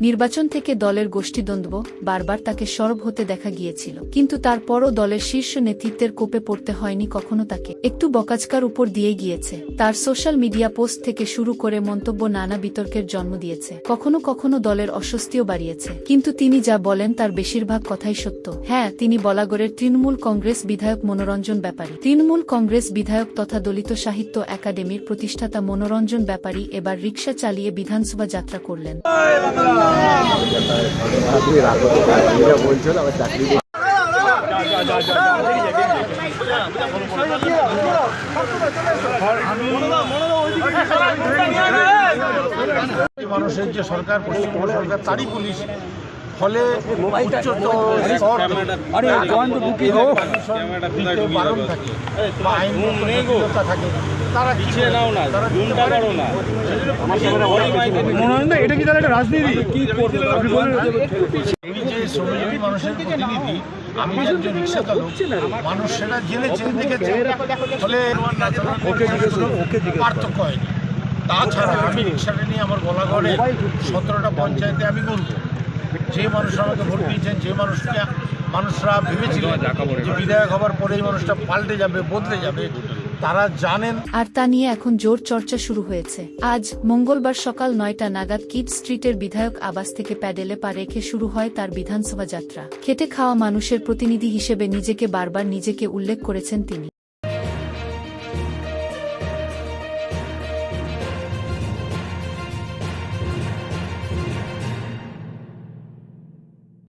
নির্বাচন থেকে দলের গোষ্ঠীদ্বন্দ্ব বারবার তাকে সরব হতে দেখা গিয়েছিল। কিন্তু তারপরও দলের শীর্ষ নেতৃত্বের কোপে পড়তে হয়নি কখনো তাকে। একটু বকাচকার উপর দিয়ে গিয়েছে। তার সোশ্যাল মিডিয়া পোস্ট থেকে শুরু করে মন্তব্য নানা বিতর্কের জন্ম দিয়েছে। কখনো কখনো দলের অস্বস্তিও বাড়িয়েছে। কিন্তু তিনি যা বলেন তার বেশিরভাগ কথাই সত্য। হ্যাঁ তিনি বলাগড়ের তৃণমূল কংগ্রেস বিধায়ক মনোরঞ্জন ব্যাপারী। তৃণমূল কংগ্রেস বিধায়ক তথা দলিত সাহিত্য একাডেমির প্রতিষ্ঠাতা মনোরঞ্জন ব্যাপারী এবার রিকশা চালিয়ে বিধানসভা যাত্রা করলেন। মানুষের যে সরকার পশ্চিমবঙ্গ সরকার তারই পুলিশ। ফলে বারণ থাকে থাকে তারা পারে না। মনোনন্দ এটা কি তাহলে একটা রাজনীতি কি যে শ্রমজীবী মানুষের প্রতিনিধি আমি যে একজন রিক্সা চালক মানুষ সেটা জেনেছে দেখেছে ফলে পার্থক্য হয়নি তাছাড়া আমি রিক্সাটা নিয়ে আমার গলাগড়ে সতেরোটা পঞ্চায়েতে আমি বলব যে মানুষরা আমাকে ভোট দিয়েছেন যে মানুষকে মানুষরা ভেবেছিলেন যে বিধায়ক হবার পরেই মানুষটা পাল্টে যাবে বদলে যাবে তারা জানেন। আর তা নিয়ে এখন জোর চর্চা শুরু হয়েছে। আজ মঙ্গলবার সকাল নয়টা নাগাদ কিড স্ট্রিটের বিধায়ক আবাস থেকে প্যাডেলে পা রেখে শুরু হয় তার বিধানসভা যাত্রা। খেটে খাওয়া মানুষের প্রতিনিধি হিসেবে নিজেকে বারবার নিজেকে উল্লেখ করেছেন তিনি।